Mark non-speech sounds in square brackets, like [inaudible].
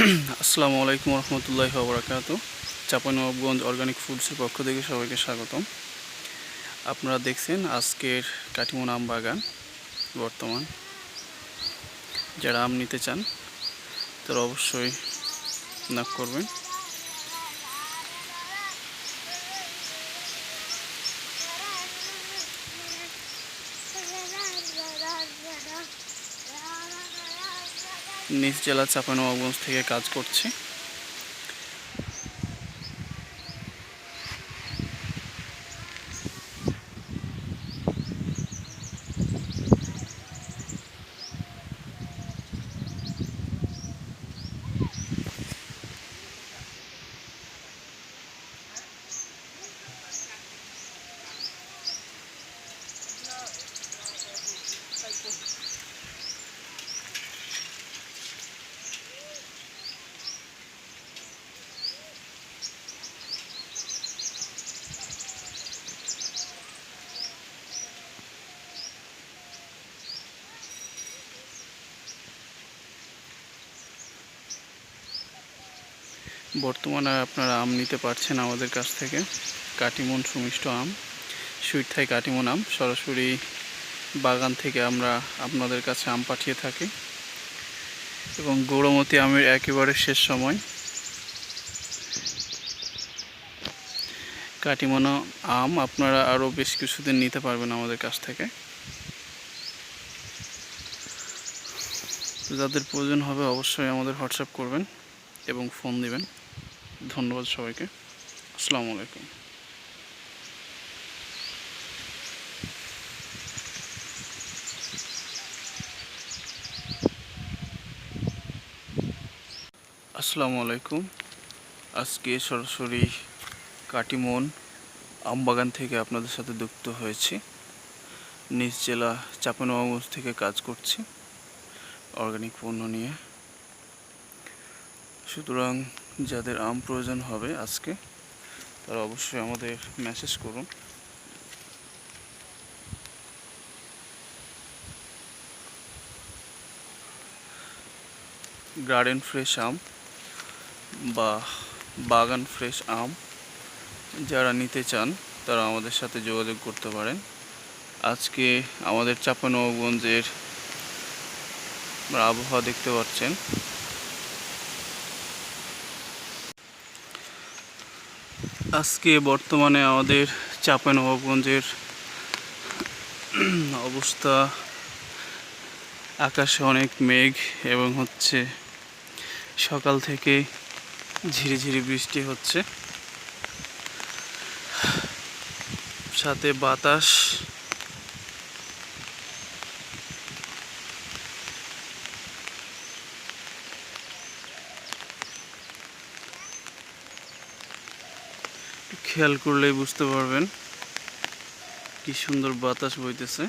[clears throat] আসসালামু আলাইকুম রহমতুল্লাহ বরাকাত চাপানবাবগঞ্জ অর্গানিক ফুডসের পক্ষ থেকে সবাইকে স্বাগতম। আপনারা দেখছেন আজকের কাটিমন আম বাগান বর্তমান। যারা আম নিতে চান, তারা অবশ্যই নাক করবেন। [laughs] নিজ জেলা চাপানবাবগঞ্জ থেকে কাজ করছি। বর্তমানে আপনারা আম নিতে পারছেন আমাদের কাছ থেকে। কাটিমন সুমিষ্ট আম, সুইট থাই কাটিমন আম। সরাসরি বাগান থেকে আমরা আপনাদের কাছে আম পাঠিয়ে থাকি। এবং গৌরমতি আমের একেবারে শেষ সময়। কাটিমনা আম আপনারা আরও বেশ কিছুদিন নিতে পারবেন আমাদের কাছ থেকে। যাদের প্রয়োজন হবে অবশ্যই আমাদের হোয়াটসঅ্যাপ করবেন এবং ফোন দিবেন। ধন্যবাদ সবাইকে। আসসালামু আলাইকুম। আসসালামু আলাইকুম। আজকে সরাসরি কাটিমন আমবাগান থেকে আপনাদের সাথে যুক্ত হয়েছি। নিজ জেলা চাপানবাবগঞ্জ থেকে কাজ করছি। অর্গানিক পণ্য নিয়ে। সুতরাং যাদের আম প্রয়োজন হবে আজকে, তারা অবশ্যই আমাদের মেসেজ করুন। গার্ডেন ফ্রেশ আম বা বাগান ফ্রেশ আম, যারা নিতে চান, তারা আমাদের সাথে যোগাযোগ করতে পারেন। আজকে আমাদের চাপানবাবগঞ্জের আপনারা আবহাওয়া দেখতে পাচ্ছেন। আজকে বর্তমানে আমাদের চাপানবাবগঞ্জের অবস্থা, আকাশে অনেক মেঘ এবং হচ্ছে সকাল থেকে ঝিরিঝিরি বৃষ্টি হচ্ছে। সাথে বাতাস খেয়াল করলেই বুঝতে পারবেন। কি সুন্দর বাতাস বইতেছে।